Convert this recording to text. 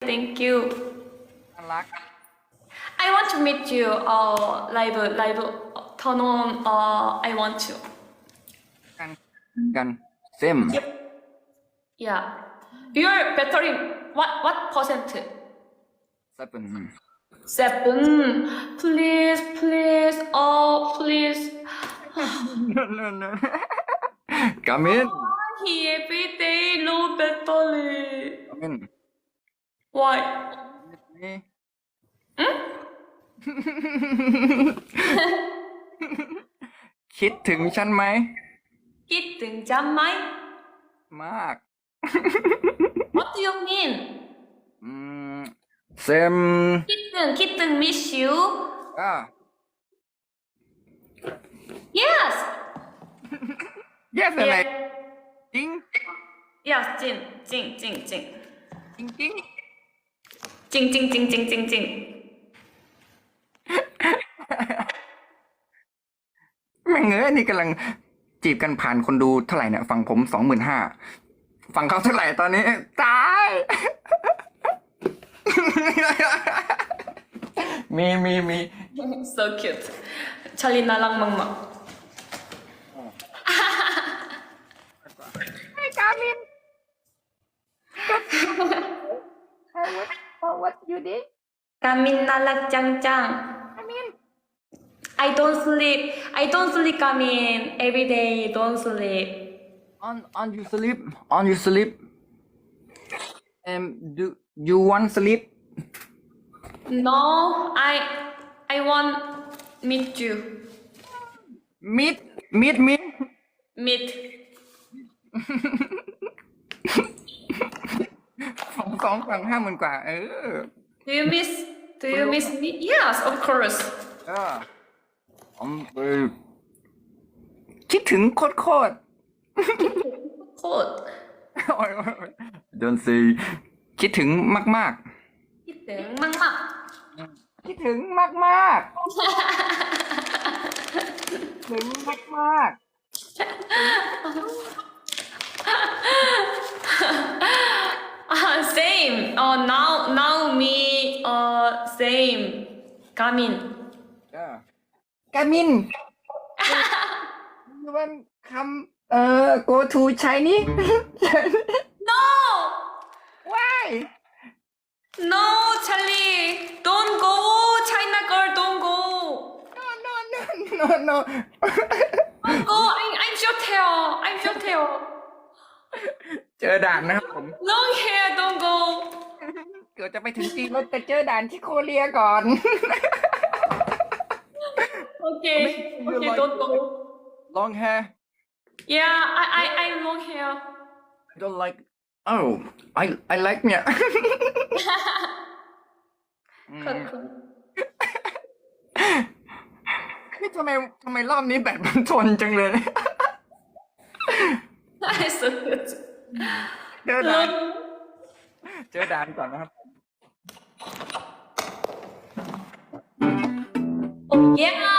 Thank you. I want to meet you 어, live, 라이브 턴온 Uh, I want to. Kan, kan, same. Yeah. Your battery what what percent? Seven. Seven. Please, please, oh please. no, no, no. Come in. Oh, he every day low battery. Come in. มิน why นี่คิดถึงฉันไหม คิดถึงจังไหม มาก what do you mean อืมเซม คิดถึงคิดถึง miss you อ่า yes yes อะไร จริง yes จริงจริงจริงจริง จริงจริง จริงจริงจริงจริงจริงจริงแม่งเอ้ยนี่กำลังจีบกันผ่านคนดูเท่าไหร่เนี่ยฟังผมสองหมื่นห้าฟังเขาเท่าไหร่ตอนนี้ตายมีมีมี so cute ชาลินน่ารักมากๆ what you did? Come Nalak Chang Chang. I mean, I don't sleep. I don't sleep. I mean, every day. Don't sleep. On on you sleep. On you sleep. Um, do you want sleep? No, I I want meet you. Meet meet me. Meet. สองฝั่งห้าหมื่นกว่า เออ Do you miss Do you miss me Yes of course ผมคิดถึงโคตรโคตรโคตร don't say คิดถึงมากมากคิดถึงมากมากคิดถึงมากมากถึงมากมาก same. Kamin. Yeah. Kamin. you want come uh go to Chinese? no. Why? No, Charlie. Don't go, China girl. Don't go. No, no, no, no, no. don't go. I, I'm short hair. I'm short hair. เจอด่านนะครับผม Long hair. Don't go. เกือบจะไปถึงจีนแล้วแต่เจอด่านที่โคเรียก่อน okay okay don't go long hair yeah I I I long hair I don't like oh I I like เนี่ยอืมนี่ทำไมทำไมรอบนี้แบตมันทนจังเลย so good เจอด่าน เจอด่านก่อนนะครับ oh yeah